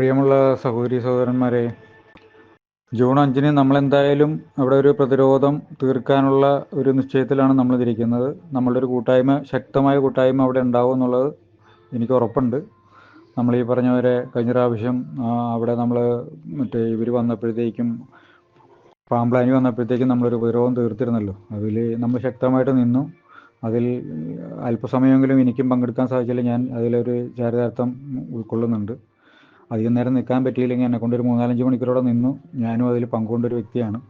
പ്രിയമുള്ള സഹോദരി സഹോദരന്മാരെ ജൂൺ അഞ്ചിന് നമ്മളെന്തായാലും അവിടെ ഒരു പ്രതിരോധം തീർക്കാനുള്ള ഒരു നിശ്ചയത്തിലാണ് നമ്മൾ ഇരിക്കുന്നത് നമ്മളുടെ ഒരു കൂട്ടായ്മ ശക്തമായ കൂട്ടായ്മ അവിടെ ഉണ്ടാവും എന്നുള്ളത് എനിക്ക് ഉറപ്പുണ്ട്. നമ്മൾ ഈ പറഞ്ഞവരെ കഴിഞ്ഞ പ്രാവശ്യം അവിടെ നമ്മൾ മറ്റേ ഇവർ വന്നപ്പോഴത്തേക്കും പാമ്പ്ലാനി വന്നപ്പോഴത്തേക്കും നമ്മളൊരു പ്രതിരോധം തീർത്തിരുന്നല്ലോ. അതിൽ നമ്മൾ ശക്തമായിട്ട് നിന്നു. അതിൽ അല്പസമയമെങ്കിലും എനിക്കും പങ്കെടുക്കാൻ സാധിച്ചില്ല. ഞാൻ അതിലൊരു ചാരിതാർത്ഥം ഉൾക്കൊള്ളുന്നുണ്ട്. അധികം നേരം നിൽക്കാൻ പറ്റിയില്ലെങ്കിൽ എന്നെ കൊണ്ടൊരു മൂന്നാലഞ്ച് മണിക്കൂറോടെ നിന്നു. ഞാനും അതിൽ പങ്കുകൊണ്ടൊരു വ്യക്തിയാണ്.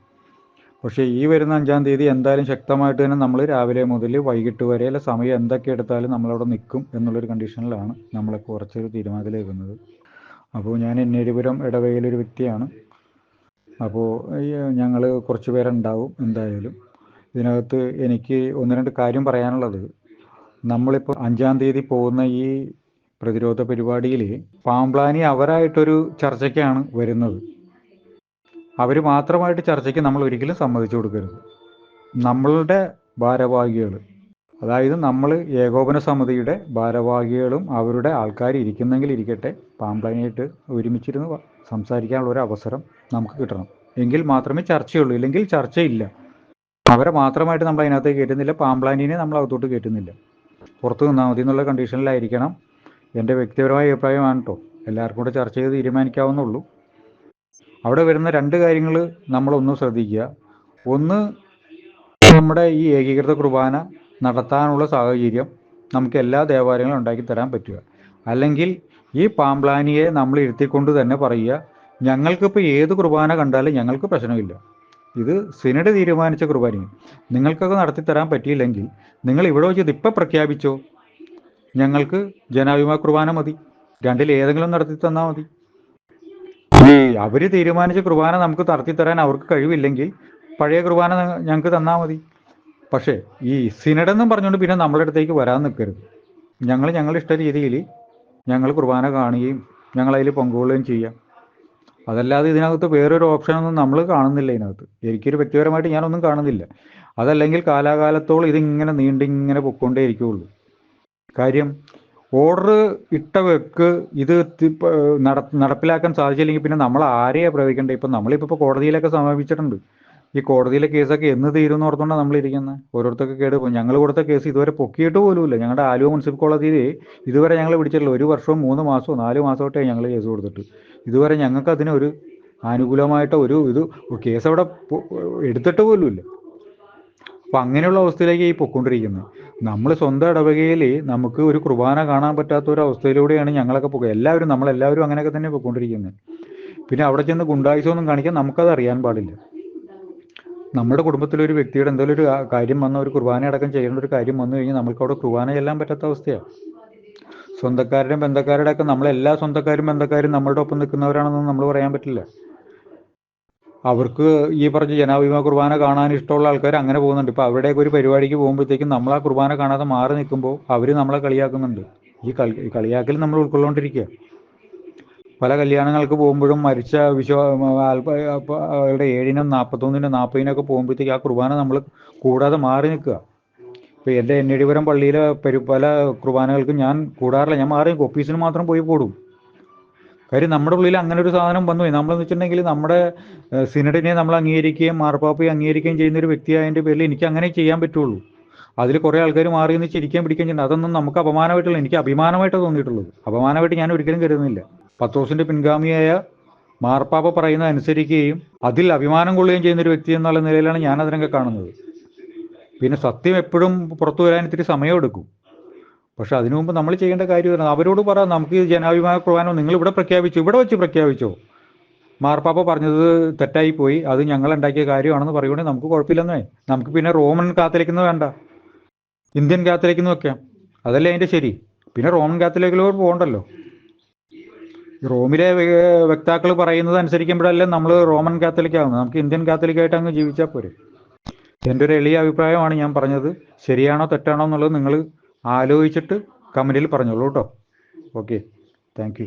പക്ഷേ ഈ വരുന്ന അഞ്ചാം തീയതി എന്തായാലും ശക്തമായിട്ട് തന്നെ നമ്മൾ രാവിലെ മുതൽ വൈകിട്ട് വരെ വരെയുള്ള സമയം എന്തൊക്കെ എടുത്താലും നമ്മളവിടെ നിൽക്കും എന്നുള്ളൊരു കണ്ടീഷനിലാണ് നമ്മളെ കുറച്ചൊരു തീരുമാനത്തിലേക്കുന്നത് അപ്പോൾ ഞാൻ എന്നേരിപുരം ഇടവകയിലൊരു വ്യക്തിയാണ്. അപ്പോൾ ഞങ്ങൾ കുറച്ച് പേരുണ്ടാവും എന്തായാലും. ഇതിനകത്ത് എനിക്ക് ഒന്ന് രണ്ട് കാര്യം പറയാനുള്ളത്. നമ്മളിപ്പോൾ അഞ്ചാം തീയതി പോകുന്ന ഈ പ്രതിരോധ പരിപാടിയിൽ പാമ്പ്ലാനി അവരായിട്ടൊരു ചർച്ചയ്ക്കാണ് വരുന്നത്. അവർ മാത്രമായിട്ട് ചർച്ചയ്ക്ക് നമ്മൾ ഒരിക്കലും സമ്മതിച്ചു കൊടുക്കരുത്. നമ്മളുടെ ഭാരവാഹികൾ അതായത് നമ്മൾ ഏകോപന സമിതിയുടെ ഭാരവാഹികളും അവരുടെ ആൾക്കാർ ഇരിക്കുന്നെങ്കിൽ ഇരിക്കട്ടെ പാമ്പ്ലാനിയായിട്ട് ഒരുമിച്ചിരുന്ന് സംസാരിക്കാനുള്ള ഒരു അവസരം നമുക്ക് കിട്ടണം. എങ്കിൽ മാത്രമേ ചർച്ചയുള്ളൂ. ഇല്ലെങ്കിൽ ചർച്ചയില്ല. അവരെ മാത്രമായിട്ട് നമ്മൾ അതിനകത്ത് കയറ്റുന്നില്ല. പാമ്പ്ലാനിനെ നമ്മൾ അകത്തോട്ട് കയറ്റുന്നില്ല. പുറത്ത് നിന്നാൽ മതി എന്നുള്ള കണ്ടീഷനിലായിരിക്കണം എന്റെ വ്യക്തിപരമായ അഭിപ്രായമാണ് കേട്ടോ എല്ലാവർക്കും കൂടെ ചർച്ച ചെയ്ത് തീരുമാനിക്കാവുന്നുള്ളൂ അവിടെ വരുന്ന രണ്ട് കാര്യങ്ങൾ നമ്മളൊന്ന് ശ്രദ്ധിക്കുക. ഒന്ന് നമ്മുടെ ഈ ഏകീകൃത കുർബാന നടത്താനുള്ള സാഹചര്യം നമുക്ക് എല്ലാ ദേവാലയങ്ങളും ഉണ്ടാക്കി തരാൻ പറ്റുക. അല്ലെങ്കിൽ ഈ പാമ്പ്ലാനിയെ നമ്മൾ ഇരുത്തിക്കൊണ്ട് തന്നെ പറയുക ഞങ്ങൾക്കിപ്പോൾ ഏത് കുർബാന കണ്ടാലും ഞങ്ങൾക്ക് പ്രശ്നമില്ല. ഇത് സിനഡ് തീരുമാനിച്ച കുർബാനയും നിങ്ങൾക്കൊക്കെ നടത്തി തരാൻ പറ്റിയില്ലെങ്കിൽ നിങ്ങൾ ഇവിടെ വെച്ച് ഇതിപ്പോൾ പ്രഖ്യാപിച്ചോ? ഞങ്ങൾക്ക് ജനാഭിമാ കുർബാന മതി. രണ്ടിൽ ഏതെങ്കിലും നടത്തി തന്നാൽ മതി. ഈ അവർ തീരുമാനിച്ച കുർബാന നമുക്ക് നടത്തി തരാൻ അവർക്ക് കഴിവില്ലെങ്കിൽ പഴയ കുർബാന ഞങ്ങൾക്ക് തന്നാൽ മതി. പക്ഷേ ഈ സിനഡെന്നും പറഞ്ഞുകൊണ്ട് പിന്നെ നമ്മുടെ അടുത്തേക്ക് വരാൻ നിൽക്കരുത് ഞങ്ങൾ ഞങ്ങളുടെ ഇഷ്ട രീതിയിൽ ഞങ്ങൾ കുർബാന കാണുകയും ഞങ്ങൾ അതിൽ പങ്കുകൊള്ളുകയും ചെയ്യാം. അതല്ലാതെ ഇതിനകത്ത് വേറൊരു ഓപ്ഷനൊന്നും നമ്മൾ കാണുന്നില്ല ഇതിനകത്ത്. എനിക്കൊരു വ്യക്തിപരമായിട്ട് ഞാനൊന്നും കാണുന്നില്ല. അതല്ലെങ്കിൽ കാലാകാലത്തോളം ഇതിങ്ങനെ നീണ്ടിങ്ങനെ പൊക്കൊണ്ടേ ഇരിക്കുകയുള്ളൂ കാര്യം ഓർഡർ ഇട്ട വെക്ക് ഇത് നടപ്പിലാക്കാൻ സാധിച്ചില്ലെങ്കിൽ പിന്നെ നമ്മൾ ആരെയാണ് പ്രയോഗിക്കേണ്ടത് ഇപ്പം നമ്മളിപ്പോൾ ഇപ്പോൾ കോടതിയിലൊക്കെ സമീപിച്ചിട്ടുണ്ട്. ഈ കോടതിയിലെ കേസൊക്കെ എന്ന് തീരും തീരുമെന്ന് ഓർത്തുകൊണ്ടാണ് നമ്മളിരിക്കുന്നത് ഓരോരുത്തർക്ക് കേട് ഞങ്ങൾ കൊടുത്ത കേസ് ഇതുവരെ പൊക്കിയിട്ട് പോലുമില്ല. ഞങ്ങളുടെ ആലുവ മുനിസിപ്പൽ കോടതിയിൽ ഇതുവരെ ഞങ്ങൾ പിടിച്ചിട്ടില്ല. ഒരു വർഷവും മൂന്ന് മാസവും നാല് മാസമായിട്ടേ ഞങ്ങൾ കേസ് കൊടുത്തിട്ട്. ഇതുവരെ ഞങ്ങൾക്ക് അതിന് ഒരു അനുകൂലമായിട്ട് ഒരു ഇത് കേസ് അവിടെ എടുത്തിട്ട് പോലുമില്ല. അപ്പം അങ്ങനെയുള്ള അവസ്ഥയിലേക്ക് ഈ പൊക്കൊണ്ടിരിക്കുന്നത് നമ്മൾ സ്വന്തം ഇടവകയിൽ നമുക്ക് ഒരു കുർബാന കാണാൻ പറ്റാത്ത ഒരു അവസ്ഥയിലൂടെയാണ് ഞങ്ങളൊക്കെ പോകുക. എല്ലാവരും നമ്മളെല്ലാവരും അങ്ങനെയൊക്കെ തന്നെ പോയിക്കൊണ്ടിരിക്കുന്നത് പിന്നെ അവിടെ ചെന്ന് ഗുണ്ടായുസമൊന്നും കാണിക്കാൻ നമുക്കത് അറിയാൻ പാടില്ല. നമ്മുടെ കുടുംബത്തിലൊരു വ്യക്തിയുടെ എന്തെങ്കിലും ഒരു കാര്യം വന്ന ഒരു കുർബാന അടക്കം ചെയ്യേണ്ട ഒരു കാര്യം വന്നു കഴിഞ്ഞാൽ നമുക്ക് അവിടെ കുർബാന ചെല്ലാൻ പറ്റാത്ത അവസ്ഥയാണ് സ്വന്തക്കാരുടെയും ബന്ധക്കാരുടെ ഒക്കെ നമ്മളെല്ലാ സ്വന്തക്കാരും ബന്ധക്കാരും നമ്മളുടെ ഒപ്പം നിൽക്കുന്നവരാണെന്ന് നമ്മൾ പറയാൻ പറ്റില്ല. അവർക്ക് ഈ പറഞ്ഞ ജനാഭിമാ കുർബാന കാണാൻ ഇഷ്ടമുള്ള ആൾക്കാർ അങ്ങനെ പോകുന്നുണ്ട്. ഇപ്പൊ അവിടെയൊക്കെ ഒരു പരിപാടിക്ക് പോകുമ്പോഴത്തേക്കും നമ്മൾ ആ കുർബാന കാണാതെ മാറി നിൽക്കുമ്പോൾ അവർ നമ്മളെ കളിയാക്കുന്നുണ്ട്. ഈ കളി കളിയാക്കൽ നമ്മൾ ഉൾക്കൊള്ളുകൊണ്ടിരിക്കുക പല കല്യാണങ്ങൾക്ക് പോകുമ്പോഴും മരിച്ച വിശ്വാ അവരുടെ ഏഴിനും നാൽപ്പത്തൊന്നിനും നാൽപ്പതിനൊക്കെ പോകുമ്പോഴത്തേക്ക് ആ കുർബാന നമ്മൾ കൂടാതെ മാറി നിൽക്കുക ഇപ്പൊ എന്റെ എന്നടിപുരം പള്ളിയിലെ പല കുർബാനകൾക്കും ഞാൻ കൂടാറില്ല. ഞാൻ മാറി ഓഫീസിന് മാത്രം പോയി കൂടും. കാര്യം നമ്മുടെ ഉള്ളിൽ അങ്ങനെ ഒരു സാധനം വന്നു. നമ്മൾ വെച്ചിട്ടുണ്ടെങ്കിൽ നമ്മുടെ സിനഡിനെ നമ്മൾ അംഗീകരിക്കുകയും മാർപ്പാപ്പയെ അംഗീകരിക്കുകയും ചെയ്യുന്ന ഒരു വ്യക്തിയായതിന്റെ പേരിൽ എനിക്ക് അങ്ങനെ ചെയ്യാൻ പറ്റുള്ളൂ. അതിൽ കുറേ ആൾക്കാർ മാറി നിന്ന് ചിരിക്കാൻ പിടിക്കുകയും ചെയ്യുന്നത് അതൊന്നും നമുക്ക് അപമാനമായിട്ടുള്ള എനിക്ക് അഭിമാനമായിട്ട് തോന്നിയിട്ടുള്ളത്. അപമാനമായിട്ട് ഞാൻ ഒരിക്കലും കരുതുന്നില്ല. പത്തോസിന്റെ പിൻഗാമിയായ മാർപ്പാപ്പ പറയുന്നത് അനുസരിക്കുകയും അതിൽ അഭിമാനം കൊള്ളുകയും ചെയ്യുന്ന ഒരു വ്യക്തി എന്നുള്ള നിലയിലാണ് ഞാൻ അതിനൊക്കെ കാണുന്നത്. പിന്നെ സത്യം എപ്പോഴും പുറത്തു വരാൻ ഇത്തിരി സമയമെടുക്കും. പക്ഷെ അതിനു മുമ്പ് നമ്മൾ ചെയ്യേണ്ട കാര്യം അവരോട് പറ നമുക്ക് ജനാഭിമാന കുർബാന നിങ്ങൾ ഇവിടെ പ്രഖ്യാപിച്ചു ഇവിടെ വെച്ച് പ്രഖ്യാപിച്ചോ. മാർപ്പാപ്പ പറഞ്ഞത് തെറ്റായി പോയി. അത് ഞങ്ങൾ ഉണ്ടാക്കിയ കാര്യമാണെന്ന് പറയുകയാണെങ്കിൽ നമുക്ക് കുഴപ്പമില്ലെന്നേ. നമുക്ക് പിന്നെ റോമൻ കാത്തലിക്കുന്ന വേണ്ട. ഇന്ത്യൻ കാത്തലിക്കുന്ന വെക്കാം അതല്ലേ അതിന്റെ ശരി. പിന്നെ റോമൻ കാത്തലിക്കിലോട്ട് പോകണ്ടല്ലോ. റോമിലെ വ്യക്താക്കൾ പറയുന്നത് അനുസരിക്കുമ്പോഴല്ലേ നമ്മൾ റോമൻ കാത്തലിക് ആകുന്നത് നമുക്ക് ഇന്ത്യൻ കാത്തലിക്കായിട്ട് അങ്ങ് ജീവിച്ചാൽ പോരെ. എന്റെ ഒരു എളിയ അഭിപ്രായമാണ് ഞാൻ പറഞ്ഞത്. ശരിയാണോ തെറ്റാണോ എന്നുള്ളത് നിങ്ങൾ ആലോചിച്ചിട്ട് കമന്റിൽ പറഞ്ഞോളൂ കേട്ടോ. ഓക്കെ. താങ്ക്